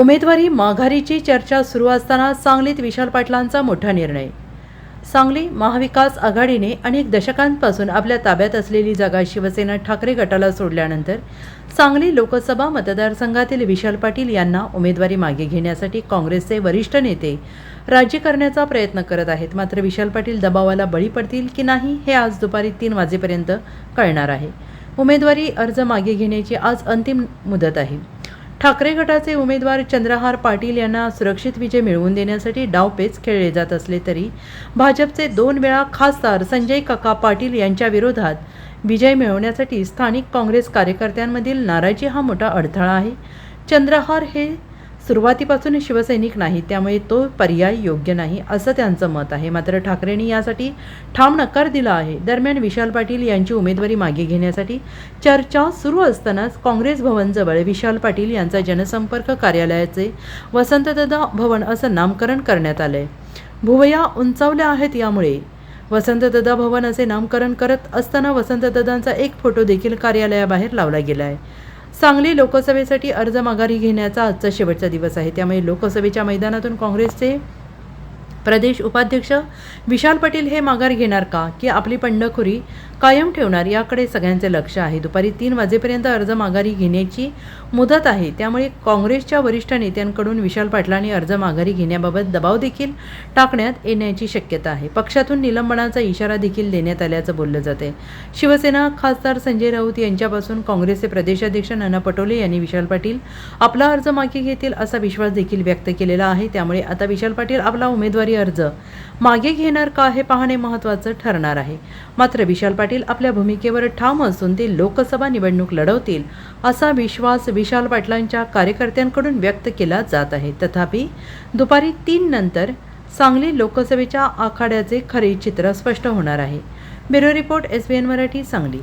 उमेदवारी माघारीची चर्चा सुरू असताना सांगलीत विशाल पाटलांचा मोठा निर्णय. सांगली महाविकास आघाडीने अनेक दशकांपासून आपल्या ताब्यात असलेली जागा शिवसेना ठाकरे गटाला सोडल्यानंतर सांगली लोकसभा मतदारसंघातील विशाल पाटील यांना उमेदवारी मागे घेण्यासाठी काँग्रेसचे वरिष्ठ नेते राज्य करण्याचा प्रयत्न करत आहेत. मात्र विशाल पाटील दबावाला बळी पडतील की नाही हे आज दुपारी तीन वाजेपर्यंत कळणार आहे. उमेदवारी अर्ज मागे घेण्याची आज अंतिम मुदत आहे. ठाकरे गटाचे उमेदवार चंद्रहार पाटील यांना सुरक्षित विजय मिळवून देण्यासाठी डावपेच खेळले जात असले तरी भाजपचे दोन वेळा खासदार संजय काका पाटील यांच्या विरोधात विजय मिळवण्यासाठी स्थानिक काँग्रेस कार्यकर्त्यांमधील नाराजी हा मोठा अडथळा आहे. चंद्रहार हे सुरुवातीपासून शिवसैनिक नाही त्यामुळे तो पर्याय योग्य नाही असं त्यांचं मत आहे. मात्र ठाकरेंनी यासाठी ठाम नकार दिला आहे. दरम्यान विशाल पाटील यांची उमेदवारी मागे घेण्यासाठी चर्चा सुरू असतानाच काँग्रेस भवनजवळ विशाल पाटील यांचा जनसंपर्क कार्यालयाचे वसंतदादा भवन असं नामकरण करण्यात आलंय. भुवया उंचावल्या आहेत यामुळे. वसंतदादा भवन असे नामकरण करत असताना वसंतदादांचा एक फोटो देखील कार्यालयाबाहेर लावला गेला आहे सांगली लोकसभेसाठी अर्ज माघारी घेण्याचा आजचा शेवटचा दिवस आहे. त्यामुळे लोकसभेच्या मैदानातून काँग्रेसचे प्रदेश उपाध्यक्ष विशाल पाटील हे माघार घेणार का? की आपली बंडखोरी कायम ठेवणार? याकडे सगळ्यांचे लक्ष आहे. दुपारी तीन वाजेपर्यंत अर्ज माघारी घेण्याची मुदत आहे. त्यामुळे काँग्रेसच्या वरिष्ठ नेत्यांकडून विशाल पाटलांनी अर्ज माघारी घेण्याबाबत दबाव देखील टाकण्यात येण्याची शक्यता आहे. पक्षातून निलंबनाचा इशारा देखील देण्यात आल्याचं बोललं जाते शिवसेना खासदार संजय राऊत यांच्यापासून काँग्रेसचे प्रदेशाध्यक्ष नाना पटोले यांनी विशाल पाटील आपला अर्ज मागे घेतील असा विश्वास देखील व्यक्त केलेला आहे. त्यामुळे आता विशाल पाटील आपला उमेदवारी अर्ज. मागे घेणार का हे पाहणे महत्त्वाचं ठरणार आहे. मात्र विशाल पाटील आपल्या भूमिकेवर ठाम असून ते लोकसभा निवडणूक लढवतील असा विश्वास विशाल पाटलांच्या कार्यकर्त्यांकडून व्यक्त केला जात आहे. तथापि दुपारी तीन नंतर सांगली लोकसभेच्या आखाड्याचे खरे चित्र स्पष्ट होणार आहे. Bureau report S B N Marathi Sangli.